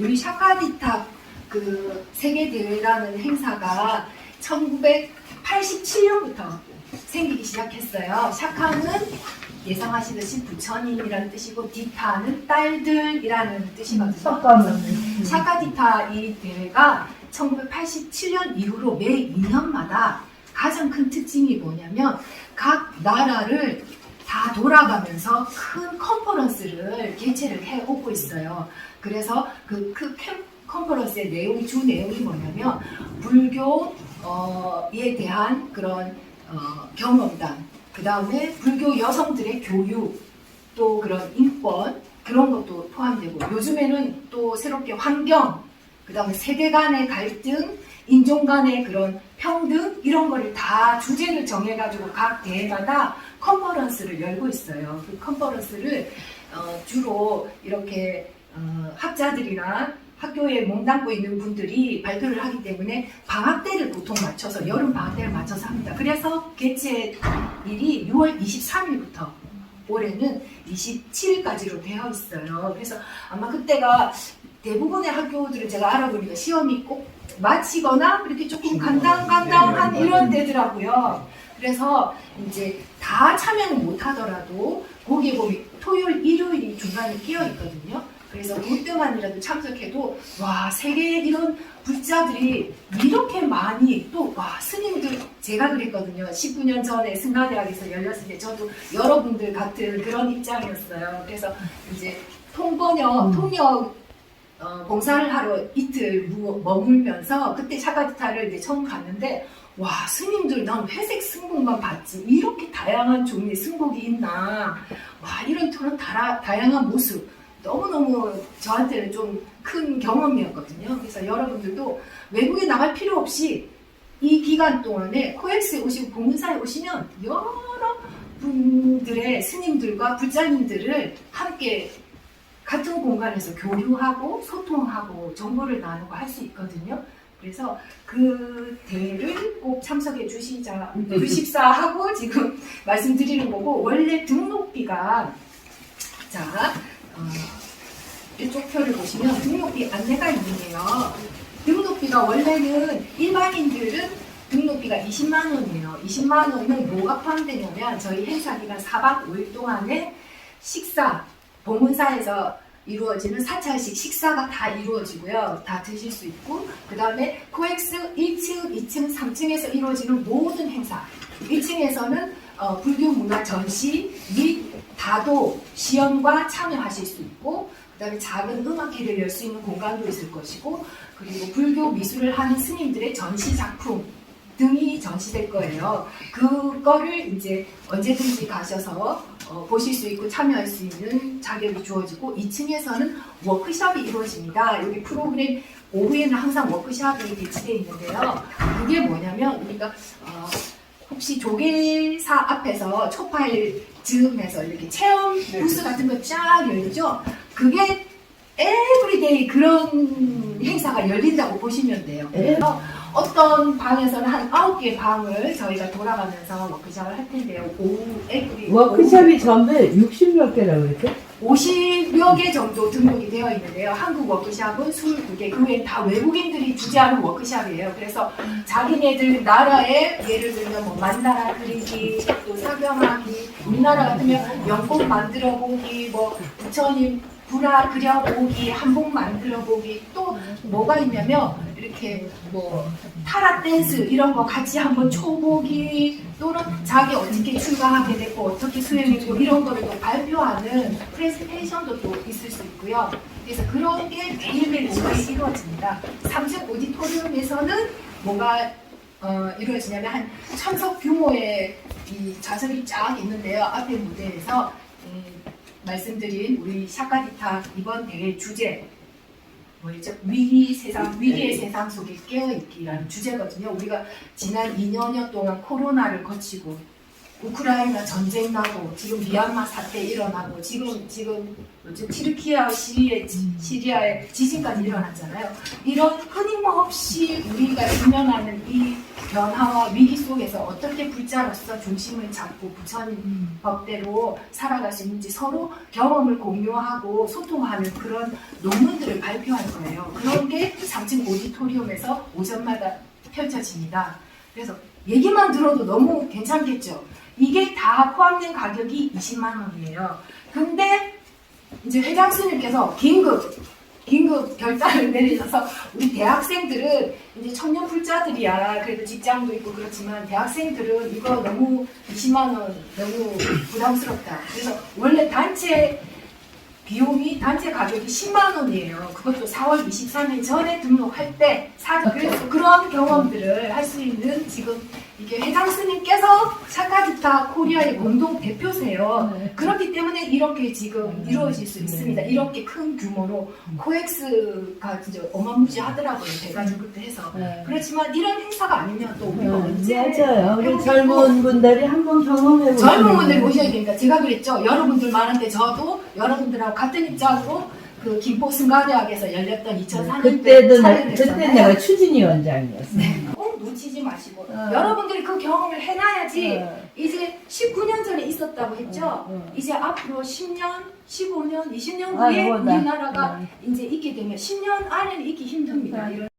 우리 샤카디타 그 세계 대회라는 행사가 1987년부터 생기기 시작했어요. 샤카는 예상하시듯이 부처님이라는 뜻이고 디타는 딸들이라는 뜻이거든요. 섞어놓는. 샤카디타 이 대회가 1987년 이후로 매 2년마다 가장 큰 특징이 뭐냐면 각 나라를 다 돌아가면서 큰 컨퍼런스를 개최를 해 오고 있어요. 그래서 그, 그 캠, 컨퍼런스의 내용이 주 내용이 뭐냐면 불교에 대한 그런 어, 경험담, 그 다음에 불교 여성들의 교육, 또 그런 인권 그런 것도 포함되고 요즘에는 또 새롭게 환경, 그 다음에 세대 간의 갈등, 인종 간의 그런 평등 이런 거를 다 주제를 정해가지고 각 대회마다 컨퍼런스를 열고 있어요. 그 컨퍼런스를 어, 주로 이렇게 어, 학자들이나 학교에 몸담고 있는 분들이 발표를 하기 때문에 방학 때를 보통 맞춰서 여름 방학 때를 맞춰서 합니다. 그래서 개최일이 6월 23일부터 올해는 27일까지로 되어 있어요. 그래서 아마 그때가 대부분의 학교들은 제가 알아보니까 시험이 꼭 마치거나 이렇게 조금 간당간당한 이런 때더라고요. 그래서 이제 다 참여는 못 하더라도 거기에 보면 토요일, 일요일이 중간에 끼어 있거든요. 그래서 그때만이라도 참석해도 와 세계 이런 불자들이 이렇게 많이 또 와 스님들 제가 그랬거든요. 19년 전에 승가대학에서 열렸을 때 저도 여러분들 같은 그런 입장이었어요. 그래서 이제 통번역, 음. 통역 어, 봉사를 하러 이틀 무- 머물면서 그때 샤가디타를 이제 처음 갔는데 와 스님들 난 회색 승복만 봤지. 이렇게 다양한 종류의 승복이 있나. 와 이런 저런 다라, 다양한 모습. 너무너무 저한테는 좀 큰 경험이었거든요. 그래서 여러분들도 외국에 나갈 필요 없이 이 기간 동안에 코엑스에 오시고 봉사에 오시면 여러 분들의 스님들과 불자님들을 함께 같은 공간에서 교류하고 소통하고 정보를 나누고 할 수 있거든요. 그래서 그 대회를 꼭 참석해 주시자 주십사 하고 지금 말씀드리는 거고 원래 등록비가 자 어, 이쪽 표를 보시면 등록비 안내가 있는데요. 등록비가 원래는 일반인들은 등록비가 20만 원이에요. 20만 원은 뭐가 포함되냐면 저희 행사 기간 4박 5일 동안에 식사 봉문사에서 이루어지는 사찰식 식사가 다 이루어지고요. 다 드실 수 있고 그 다음에 코엑스 1층, 2층, 3층에서 이루어지는 모든 행사 1층에서는 어, 불교 문화 전시 및 다도 시연과 참여하실 수 있고 그 다음에 작은 음악회를 열 수 있는 공간도 있을 것이고 그리고 불교 미술을 하는 스님들의 전시 작품 등이 전시될 거예요. 그거를 이제 언제든지 가셔서 어, 보실 수 있고 참여할 수 있는 자격이 주어지고 2층에서는 워크숍이 이루어집니다. 여기 프로그램 오후에는 항상 워크숍이 배치되어 있는데요. 그게 뭐냐면 우리가 어, 혹시 조계사 앞에서 초파일 즈음에서 이렇게 체험 부스 같은 거 쫙 열리죠? 그게 에브리데이 그런 행사가 열린다고 보시면 돼요. 그래서 어떤 방에서는 한 아홉 개의 방을 저희가 돌아가면서 워크숍을 할 텐데요. 오후 에브리 워크숍이 전부 60몇 개라고 그랬죠? 50여 개 정도 등록이 되어 있는데요. 한국 워크숍은 22개, 그 외엔 다 외국인들이 주재하는 워크숍이에요. 그래서 자기네들 나라에 예를 들면 뭐 만다라 그리기, 또 사경하기, 우리나라 같으면 연꽃 만들어 보기, 뭐 부처님 불화 그려보기, 한복 만들어 보기, 또 뭐가 있냐면 이렇게 뭐 타라 댄스 이런 거 같이 한번 쳐보기 또는 자기 어떻게 출가하게 됐고 어떻게 수행했고 이런 거를 또 발표하는 프레젠테이션도 또 있을 수 있고요. 그래서 그런 게 매일매일 오후에 이루어집니다. 삼층 오디토리움에서는 뭐가 어, 이루어지냐면 한 천석 규모의 이 좌석이 쫙 있는데요. 앞에 무대에서 음, 말씀드린 우리 샤카디타 이번 대회 주제 뭐였죠? 위기 세상, 위기의 세상 속에 깨어있기라는 주제거든요. 우리가 지난 2년여 동안 코로나를 거치고 우크라이나 전쟁 나고 지금 미얀마 사태 일어나고 지금 지금 뭐지 티르키아 시리에 시리아에 지진까지 일어났잖아요. 이런 끊임없이 우리가直面하는 이 변화와 위기 속에서 어떻게 불자로서 중심을 잡고 부처님 법대로 살아갈 수 있는지 서로 경험을 공유하고 소통하는 그런 논문들을 발표할 거예요. 그런 게 3층 오디토리움에서 오전마다 펼쳐집니다. 그래서 얘기만 들어도 너무 괜찮겠죠. 이게 다 포함된 가격이 20만 원이에요. 근데 이제 회장 스님께서 긴급 긴급 결단을 내리셔서 우리 대학생들은 이제 청년 불자들이야 그래도 직장도 있고 그렇지만 대학생들은 이거 너무 20만 원 너무 부담스럽다. 그래서 원래 단체 비용이 단체 가격이 10만 원이에요. 그것도 4월 23일 전에 등록할 때 사전 그래서 그런 경험들을 할 수 있는 지금 이게 회장 스님께서 샤카기타 코리아의 공동 대표세요. 네. 그렇기 때문에 이렇게 지금 음. 이루어질 수 네. 있습니다. 이렇게 큰 규모로 코엑스가 진짜 어마무지하더라고요. 대가족 그때 해서. 네. 그렇지만 이런 행사가 아니면 또 우리가 언제 맞아요. 우리 젊은 분들이 한번 경험해 보시면 젊은 분들 모셔야 되니까 제가 그랬죠. 여러분들 많은데 저도 여러분들하고 같은 입장으로 그 김포 승가대학에서 열렸던 2004년 그때도 내, 그때 내가 추진위 원장이었어. 꼭 놓치지 마시고 어. 여러분들이 그 경험을 해놔야지 어, 이제 19년 전에 있었다고 했죠. 어, 어. 이제 앞으로 10년, 15년, 20년 아, 후에 이거다. 우리나라가 네. 이제 있게 되면 10년 안에는 있기 힘듭니다. 네. 이런